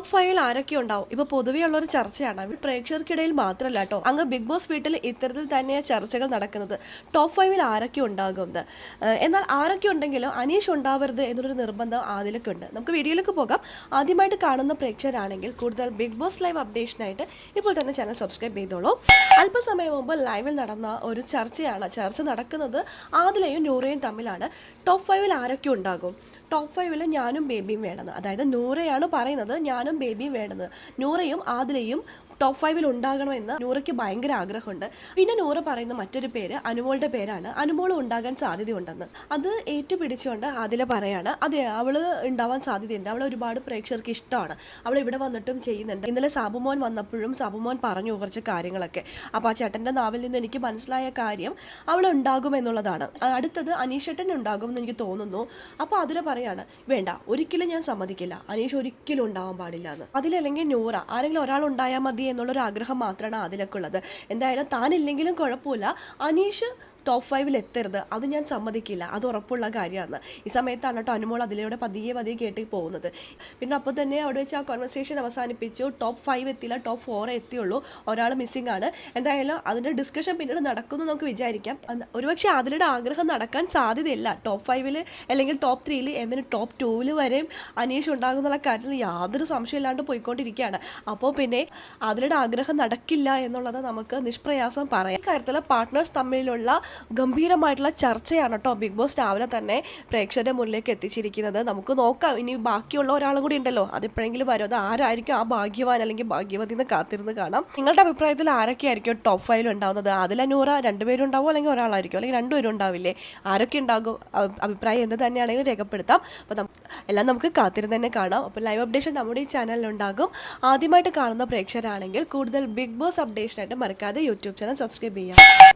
Top ഫൈവിൽ ആരൊക്കെ ഉണ്ടാവും? ഇപ്പൊ പൊതുവെയുള്ള ഒരു ചർച്ചയാണ്. പ്രേക്ഷകർക്കിടയിൽ മാത്രമല്ല കേട്ടോ. അങ്ങ് ബിഗ് ബോസ് വീട്ടിൽ ഇത്തരത്തിൽ തന്നെയാണ് ചർച്ചകൾ നടക്കുന്നത്. ടോപ്പ് ഫൈവിൽ ആരൊക്കെ ഏഹ് എന്നാൽ ആരൊക്കെ ഉണ്ടെങ്കിലും അനീഷ് ഉണ്ടാവരുത് എന്നൊരു നിർബന്ധം ആദ്യമൊക്കെ ഉണ്ട്. നമുക്ക് വീഡിയോയിലേക്ക് പോകാം. ആദ്യമായിട്ട് കാണുന്ന പ്രേക്ഷകരാണെങ്കിൽ കൂടുതൽ ബിഗ് ബോസ് ലൈവ് അപ്ഡേഷനായിട്ട് ഇപ്പോൾ തന്നെ ചാനൽ സബ്സ്ക്രൈബ് ചെയ്തോളൂ. അല്പസമയം മുമ്പ് ലൈവിൽ നടന്ന ഒരു ചർച്ചയാണ്. ചർച്ച നടക്കുന്നത് ആദിലയും നൂറയും തമ്മിലാണ്. ടോപ്പ് ഫൈവിൽ ആരൊക്കെ ഉണ്ടാകും? ടോപ്പ് ഫൈവിൽ ഞാനും ബേബിയും വേണമെന്ന് അതായത് നൂറയാണ് പറയുന്നത് ഞാനും ബേബിയും വേണമെന്ന് നൂറയും ആദിലയും ടോപ്പ് ഫൈവിൽ ഉണ്ടാകണമെന്ന് നൂറയ്ക്ക് ഭയങ്കര ആഗ്രഹമുണ്ട്. പിന്നെ നൂറ പറയുന്ന മറ്റൊരു പേര് അനുമോളുടെ പേരാണ്. അനുമോൾ ഉണ്ടാകാൻ സാധ്യതയുണ്ടെന്ന്. അത് ഏറ്റുപിടിച്ചുകൊണ്ട് ആദില പറയാണ്. അതെ അവൾ ഉണ്ടാവാൻ സാധ്യതയുണ്ട്. അവൾ ഒരുപാട് പ്രേക്ഷകർക്ക് ഇഷ്ടമാണ്. അവൾ ഇവിടെ വന്നിട്ടും ചെയ്യുന്നുണ്ട്. ഇന്നലെ സാബുമോൻ വന്നപ്പോഴും സാബുമോൻ പറഞ്ഞു കുറച്ച് കാര്യങ്ങളൊക്കെ. അപ്പോൾ ആ ചേട്ടന്റെ നാവിൽ നിന്ന് എനിക്ക് മനസ്സിലായ കാര്യം അവൾ ഉണ്ടാകും എന്നുള്ളതാണ്. അടുത്തത് അനീഷേട്ടൻ ഉണ്ടാകും എന്ന് എനിക്ക് തോന്നുന്നു. അപ്പോൾ അതിൽ പറയാണ് വേണ്ട ഒരിക്കലും ഞാൻ സമ്മതിക്കില്ല. അനീഷ് ഒരിക്കലും ഉണ്ടാവാൻ പാടില്ല എന്ന്. അതിലല്ലെങ്കിൽ നൂറ ആരെങ്കിലും ഒരാൾ ഉണ്ടായാൽ മതി എന്നുള്ളൊരു ആഗ്രഹം മാത്രമാണ് അതിലൊക്കെ ഉള്ളത്. എന്തായാലും താനില്ലെങ്കിലും കുഴപ്പമില്ല. അനീഷ് ടോപ്പ് ഫൈവിൽ എത്തരുത്. അത് ഞാൻ സമ്മതിക്കില്ല. അത് ഉറപ്പുള്ള കാര്യമാണ്. ഈ സമയത്താണ് കേട്ടോ അനുമോൾ അതിലൂടെ പതിയെ പതിയെ കേട്ടി പോകുന്നത്. പിന്നെ അപ്പോൾ തന്നെ അവിടെ വെച്ച് ആ കോൺവെർസേഷൻ അവസാനിപ്പിച്ചു. ടോപ്പ് ഫൈവ് എത്തിയില്ല ടോപ്പ് ഫോറേ എത്തിയുള്ളൂ. ഒരാൾ മിസ്സിംഗ് ആണ്. എന്തായാലും അതിന്റെ ഡിസ്കഷൻ പിന്നീട് നടക്കുന്നു നമുക്ക് വിചാരിക്കാം. ഒരുപക്ഷെ അതിലൂടെ ആഗ്രഹം നടക്കാൻ സാധ്യതയില്ല. ടോപ്പ് ഫൈവിൽ അല്ലെങ്കിൽ ടോപ്പ് ത്രീയിൽ എന്തിന് ടോപ്പ് ടൂവിൽ വരെയും അനീഷ് ഉണ്ടാകുന്നുള്ള കാര്യത്തിൽ യാതൊരു സംശയമില്ലാണ്ട് പോയിക്കൊണ്ടിരിക്കുകയാണ്. അപ്പോൾ പിന്നെ അതിലൂടെ ആഗ്രഹം നടക്കില്ല എന്നുള്ളത് നമുക്ക് നിഷ്പ്രയാസം പറയാം. കാര്യത്തിൽ പാർട്ട്നേഴ്സ് തമ്മിലുള്ള ഗംഭീരമായിട്ടുള്ള ചർച്ചയാണ് കേട്ടോ ബിഗ് ബോസ് രാവിലെ തന്നെ പ്രേക്ഷകരുടെ മുന്നിലേക്ക് എത്തിച്ചിരിക്കുന്നത്. നമുക്ക് നോക്കാം. ഇനി ബാക്കിയുള്ള ഒരാളും കൂടി ഉണ്ടല്ലോ. അതെപ്പോഴെങ്കിലും വരും. അത് ആരായിരിക്കും? ആ ഭാഗ്യവാൻ അല്ലെങ്കിൽ ഭാഗ്യവതി എന്ന് കാത്തിരുന്ന് കാണാം. നിങ്ങളുടെ അഭിപ്രായത്തിൽ ആരൊക്കെ ആയിരിക്കും ടോപ്പ് ഫൈവിൽ ഉണ്ടാവുന്നത്? അതിലെ നൂറ രണ്ടുപേരും ഉണ്ടാവും അല്ലെങ്കിൽ ഒരാളായിരിക്കും? അല്ലെങ്കിൽ രണ്ടുപേരും ഉണ്ടാവില്ലേ? ആരൊക്കെ ഉണ്ടാകും? അഭിപ്രായം എന്ത് തന്നെയാണെങ്കിലും രേഖപ്പെടുത്താം. അപ്പോൾ എല്ലാം നമുക്ക് കാത്തിരുന്ന് തന്നെ കാണാം. അപ്പോൾ ലൈവ് അപ്ഡേഷൻ നമ്മുടെ ഈ ചാനലിൽ ഉണ്ടാകും. ആദ്യമായിട്ട് കാണുന്ന പ്രേക്ഷകരാണെങ്കിൽ കൂടുതൽ ബിഗ് ബോസ് അപ്ഡേഷനായിട്ട് മറക്കാതെ യൂട്യൂബ് ചാനൽ സബ്സ്ക്രൈബ് ചെയ്യാം